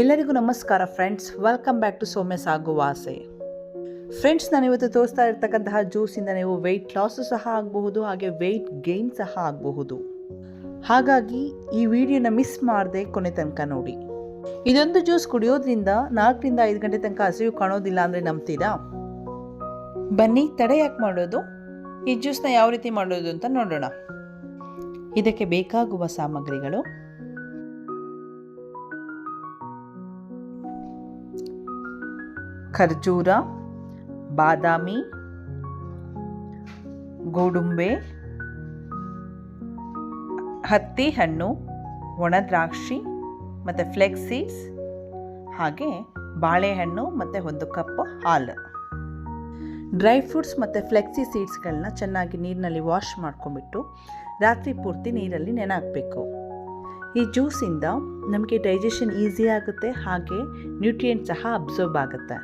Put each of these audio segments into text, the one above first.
ಎಲ್ಲರಿಗೂ ನಮಸ್ಕಾರ friends welcome back to Soumya ಸಾಗುವ ಆಸೆ ಫ್ರೆಂಡ್ಸ್ ನಾನು ಇವತ್ತು ತೋರಿಸ್ತಾ ಇರ್ತಕ್ಕಂತಹ ಜ್ಯೂಸಿಂದ ನೀವು ವೆಯ್ಟ್ ಲಾಸು ಸಹ ಆಗಬಹುದು, ಹಾಗೆ ವೆಯ್ಟ್ ಗೈನ್ ಸಹ ಆಗಬಹುದು. ಹಾಗಾಗಿ ಈ ವಿಡಿಯೋನ ಮಿಸ್ ಮಾಡದೆ ಕೊನೆ ತನಕ ನೋಡಿ. ಇದೊಂದು ಜ್ಯೂಸ್ ಕುಡಿಯೋದ್ರಿಂದ ನಾಲ್ಕರಿಂದ ಐದು ಗಂಟೆ ತನಕ ಹಸಿವು ಕಾಣೋದಿಲ್ಲ ಅಂದರೆ ನಂಬ್ತೀರಾ? ಬನ್ನಿ, ತಡೆ ಯಾಕೆ ಮಾಡೋದು? ಈ ಜ್ಯೂಸ್ನ ಯಾವ ರೀತಿ ಮಾಡೋದು ಅಂತ ನೋಡೋಣ. ಇದಕ್ಕೆ ಬೇಕಾಗುವ ಸಾಮಗ್ರಿಗಳು. ಖರ್ಜೂರ, ಬಾದಾಮಿ, ಗೋಡುಂಬೆ, ಹತ್ತಿ ಹಣ್ಣು ಒಣದ್ರಾಕ್ಷಿ ಮತ್ತು ಫ್ಲೆಕ್ಸ್ ಸೀಡ್ಸ್, ಹಾಗೆ ಬಾಳೆಹಣ್ಣು ಮತ್ತು ಒಂದು ಕಪ್ ಹಾಲು. ಡ್ರೈ ಫ್ರೂಟ್ಸ್ ಮತ್ತು ಫ್ಲೆಕ್ಸಿ ಸೀಡ್ಸ್ಗಳನ್ನ ಚೆನ್ನಾಗಿ ನೀರಿನಲ್ಲಿ ವಾಶ್ ಮಾಡ್ಕೊಂಬಿಟ್ಟು ರಾತ್ರಿ ಪೂರ್ತಿ ನೀರಲ್ಲಿ ನೆನೆ ಈ ಜ್ಯೂಸಿಂದ ನಮಗೆ ಡೈಜೆಷನ್ ಈಸಿ ಆಗುತ್ತೆ, ಹಾಗೆ ನ್ಯೂಟ್ರಿಯೆಂಟ್ ಸಹ ಅಬ್ಸರ್ವ್ ಆಗುತ್ತೆ.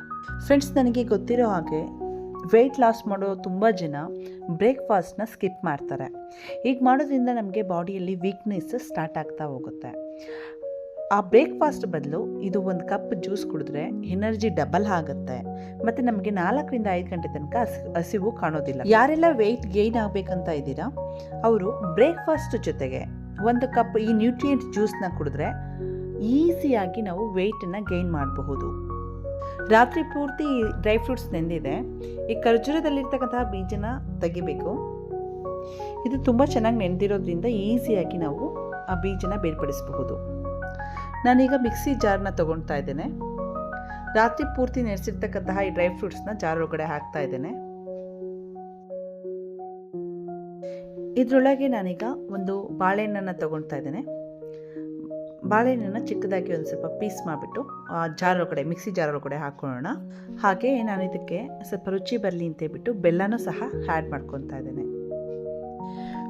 ಫ್ರೆಂಡ್ಸ್ ನನಗೆ ಗೊತ್ತಿರೋ ಹಾಗೆ ವೆಯ್ಟ್ ಲಾಸ್ ಮಾಡೋ ತುಂಬ ಜನ ಬ್ರೇಕ್ಫಾಸ್ಟ್ನ ಸ್ಕಿಪ್ ಮಾಡ್ತಾರೆ. ಹೀಗೆ ಮಾಡೋದ್ರಿಂದ ನಮಗೆ ಬಾಡಿಯಲ್ಲಿ ವೀಕ್ನೆಸ್ ಸ್ಟಾರ್ಟ್ ಆಗ್ತಾ ಹೋಗುತ್ತೆ. ಆ ಬ್ರೇಕ್ಫಾಸ್ಟ್ ಬದಲು ಇದು ಒಂದು ಕಪ್ ಜ್ಯೂಸ್ ಕುಡಿದ್ರೆ ಎನರ್ಜಿ ಡಬಲ್ ಆಗುತ್ತೆ. ಮತ್ತು ನಮಗೆ ನಾಲ್ಕರಿಂದ ಐದು ಗಂಟೆ ತನಕ ಹಸಿ, ಹಸಿವು ಕಾಣೋದಿಲ್ಲ. ಯಾರೆಲ್ಲ ವೆಯ್ಟ್ ಗೇನ್ ಆಗಬೇಕಂತ ಇದ್ದೀರಾ, ಅವರು ಬ್ರೇಕ್ಫಾಸ್ಟ್ ಜೊತೆಗೆ ಒಂದು ಕಪ್ ಈ ನ್ಯೂಟ್ರಿಯೆಂಟ್ ಜ್ಯೂಸ್ನ ಕುಡಿದ್ರೆ ಈಸಿಯಾಗಿ ನಾವು ವೆಯ್ಟನ್ನು ಗೈನ್ ಮಾಡಬಹುದು. ರಾತ್ರಿ ಪೂರ್ತಿ ಡ್ರೈ ಫ್ರೂಟ್ಸ್ ನೆಂದಿದೆ. ಈ ಖರ್ಜೂರದಲ್ಲಿರ್ತಕ್ಕಂತಹ ಬೀಜನ ತೆಗಿಬೇಕು. ಇದು ತುಂಬ ಚೆನ್ನಾಗಿ ನೆನೆದಿರೋದ್ರಿಂದ ಈಸಿಯಾಗಿ ನಾವು ಆ ಬೀಜನ ಬೇರ್ಪಡಿಸಬಹುದು. ನಾನೀಗ ಮಿಕ್ಸಿ ಜಾರ್ನ ತೊಗೊಳ್ತಾ ಇದ್ದೇನೆ. ರಾತ್ರಿ ಪೂರ್ತಿ ನೆನೆಸಿರ್ತಕ್ಕಂತಹ ಈ ಡ್ರೈ ಫ್ರೂಟ್ಸ್ನ ಜಾರ್ ಒಳಗಡೆ ಹಾಕ್ತಾ ಇದ್ದೇನೆ. ಇದರೊಳಗೆ ನಾನೀಗ ಒಂದು ಬಾಳೆಹಣ್ಣನ್ನು ತೊಗೊಳ್ತಾ ಇದ್ದೇನೆ. ಬಾಳೆಹಣ್ಣನ್ನು ಚಿಕ್ಕದಾಗಿ ಒಂದು ಸ್ವಲ್ಪ ಪೀಸ್ ಮಾಡಿಬಿಟ್ಟು ಜಾರ್ ಒಳಗಡೆ ಮಿಕ್ಸಿ ಜಾರ್ ಕಡೆ ಹಾಕೊಳ್ಳೋಣ. ಹಾಗೆ ನಾನು ಇದಕ್ಕೆ ಸ್ವಲ್ಪ ರುಚಿ ಬರಲಿ ಅಂತ ಹೇಳ್ಬಿಟ್ಟು ಬೆಲ್ಲನೂ ಸಹ ಆ್ಯಡ್ ಮಾಡ್ಕೊತಾ ಇದ್ದೇನೆ.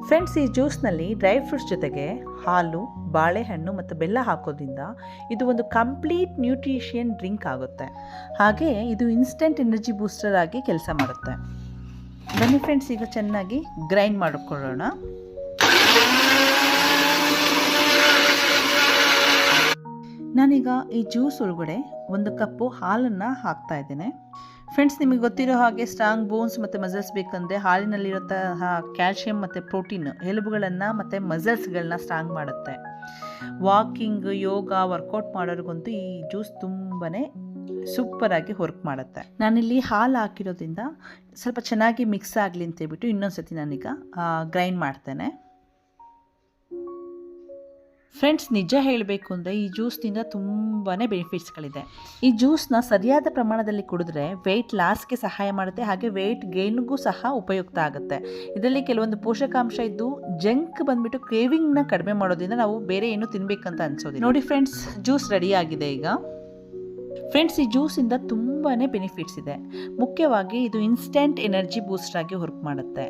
ಫ್ರೆಂಡ್ಸ್ ಈ ಜ್ಯೂಸ್ನಲ್ಲಿ ಡ್ರೈ ಫ್ರೂಟ್ಸ್ ಜೊತೆಗೆ ಹಾಲು, ಬಾಳೆಹಣ್ಣು ಮತ್ತು ಬೆಲ್ಲ ಹಾಕೋದ್ರಿಂದ ಇದು ಒಂದು ಕಂಪ್ಲೀಟ್ ನ್ಯೂಟ್ರಿಷಿಯನ್ ಡ್ರಿಂಕ್ ಆಗುತ್ತೆ. ಹಾಗೆ ಇದು ಇನ್ಸ್ಟೆಂಟ್ ಎನರ್ಜಿ ಬೂಸ್ಟರ್ ಆಗಿ ಕೆಲಸ ಮಾಡುತ್ತೆ. ಬನ್ನಿ ಫ್ರೆಂಡ್ಸ್ ಈಗ ಚೆನ್ನಾಗಿ ಗ್ರೈಂಡ್ ಮಾಡಿಕೊಳ್ಳೋಣ. ನಾನೀಗ ಈ ಜ್ಯೂಸ್ ಒಳಗಡೆ ಒಂದು ಕಪ್ಪು ಹಾಲನ್ನು ಹಾಕ್ತಾ ಇದ್ದೇನೆ. ಫ್ರೆಂಡ್ಸ್ ನಿಮಗೆ ಗೊತ್ತಿರೋ ಹಾಗೆ ಸ್ಟ್ರಾಂಗ್ ಬೋನ್ಸ್ ಮತ್ತು ಮಸಲ್ಸ್ ಬೇಕಂದರೆ ಹಾಲಿನಲ್ಲಿರೋಂತಹ ಕ್ಯಾಲ್ಶಿಯಂ ಮತ್ತು ಪ್ರೋಟೀನ್ ಎಲುಬುಗಳನ್ನು ಮತ್ತು ಮಸಲ್ಸ್ಗಳನ್ನ ಸ್ಟ್ರಾಂಗ್ ಮಾಡುತ್ತೆ. ವಾಕಿಂಗ್ ಯೋಗ ವರ್ಕೌಟ್ ಮಾಡೋರಿಗಂತೂ ಈ ಜ್ಯೂಸ್ ತುಂಬಾ ಸೂಪರಾಗಿ ವರ್ಕ್ ಮಾಡುತ್ತೆ. ನಾನಿಲ್ಲಿ ಹಾಲು ಹಾಕಿರೋದ್ರಿಂದ ಸ್ವಲ್ಪ ಚೆನ್ನಾಗಿ ಮಿಕ್ಸ್ ಆಗಲಿ ಅಂತ ಹೇಳ್ಬಿಟ್ಟು ಇನ್ನೊಂದು ಸತಿ ನಾನೀಗ ಗ್ರೈಂಡ್ ಮಾಡ್ತೇನೆ. ಫ್ರೆಂಡ್ಸ್ ನಿಜ ಹೇಳಬೇಕು ಅಂದರೆ ಈ ಜ್ಯೂಸ್ನಿಂದ ತುಂಬಾ ಬೆನಿಫಿಟ್ಸ್ಗಳಿದೆ ಈ ಜ್ಯೂಸ್ನ ಸರಿಯಾದ ಪ್ರಮಾಣದಲ್ಲಿ ಕುಡಿದ್ರೆ ವೆಯ್ಟ್ ಲಾಸ್ಗೆ ಸಹಾಯ ಮಾಡುತ್ತೆ, ಹಾಗೆ ವೆಯ್ಟ್ ಗೇನ್ಗೂ ಸಹ ಉಪಯುಕ್ತ ಆಗುತ್ತೆ. ಇದರಲ್ಲಿ ಕೆಲವೊಂದು ಪೋಷಕಾಂಶ ಇದ್ದು ಜಂಕ್ ಬಂದ್ಬಿಟ್ಟು ಕ್ರೇವಿಂಗ್ನ ಕಡಿಮೆ ಮಾಡೋದ್ರಿಂದ ನಾವು ಬೇರೆ ಏನು ತಿನ್ಬೇಕಂತ ಅನ್ಸೋದಿಲ್ಲ. ನೋಡಿ ಫ್ರೆಂಡ್ಸ್ ಜ್ಯೂಸ್ ರೆಡಿ ಆಗಿದೆ ಈಗ. ಫ್ರೆಂಡ್ಸ್ ಈ ಜ್ಯೂಸಿಂದ ತುಂಬಾ ಬೆನಿಫಿಟ್ಸ್ ಇದೆ. ಮುಖ್ಯವಾಗಿ ಇದು ಇನ್ಸ್ಟೆಂಟ್ ಎನರ್ಜಿ ಬೂಸ್ಟ್ ಆಗಿ ವರ್ಕ್ ಮಾಡುತ್ತೆ.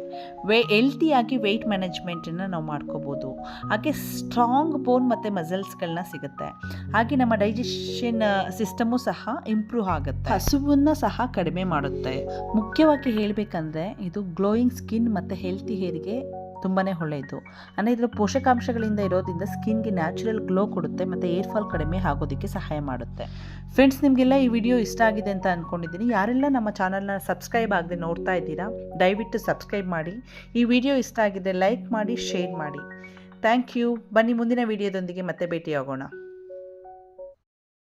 ವೇ ಹೆಲ್ತಿಯಾಗಿ ವೆಯ್ಟ್ ಮ್ಯಾನೇಜ್ಮೆಂಟನ್ನು ನಾವು ಮಾಡ್ಕೋಬೋದು. ಹಾಗೆ ಸ್ಟ್ರಾಂಗ್ ಬೋನ್ ಮತ್ತು ಮಸಲ್ಸ್ಗಳನ್ನ ಸಿಗುತ್ತೆ. ಹಾಗೆ ನಮ್ಮ ಡೈಜೆಷನ್ ಸಿಸ್ಟಮು ಸಹ ಇಂಪ್ರೂವ್ ಆಗುತ್ತೆ. ಹಸುವನ್ನು ಸಹ ಕಡಿಮೆ ಮಾಡುತ್ತೆ. ಮುಖ್ಯವಾಗಿ ಹೇಳಬೇಕಂದ್ರೆ ಇದು ಗ್ಲೋಯಿಂಗ್ ಸ್ಕಿನ್ ಮತ್ತು ಹೆಲ್ತಿ ಹೇರಿಗೆ ತುಂಬಾ ಒಳ್ಳೆಯದು. ಅಂದರೆ ಇದರ ಪೋಷಕಾಂಶಗಳಿಂದ ಇರೋದ್ರಿಂದ ಸ್ಕಿನ್ಗೆ ನ್ಯಾಚುರಲ್ ಗ್ಲೋ ಕೊಡುತ್ತೆ, ಮತ್ತು ಏರ್ ಫಾಲ್ ಕಡಿಮೆ ಆಗೋದಕ್ಕೆ ಸಹಾಯ ಮಾಡುತ್ತೆ. ಫ್ರೆಂಡ್ಸ್, ನಿಮಗೆಲ್ಲ ಈ ವಿಡಿಯೋ ಇಷ್ಟ ಆಗಿದೆ ಅಂತ ಅಂದ್ಕೊಂಡಿದ್ದೀನಿ ಯಾರೆಲ್ಲ ನಮ್ಮ ಚಾನಲ್ನ ಸಬ್ಸ್ಕ್ರೈಬ್ ಆಗದೆ ನೋಡ್ತಾ ಇದ್ದೀರಾ, ದಯವಿಟ್ಟು ಸಬ್ಸ್ಕ್ರೈಬ್ ಮಾಡಿ. ಈ ವಿಡಿಯೋ ಇಷ್ಟ ಆಗಿದೆ, ಲೈಕ್ ಮಾಡಿ, ಶೇರ್ ಮಾಡಿ. Thank you. ಬನ್ನಿ ಮುಂದಿನ ವಿಡಿಯೋದೊಂದಿಗೆ ಮತ್ತೆ ಭೇಟಿಯಾಗೋಣ.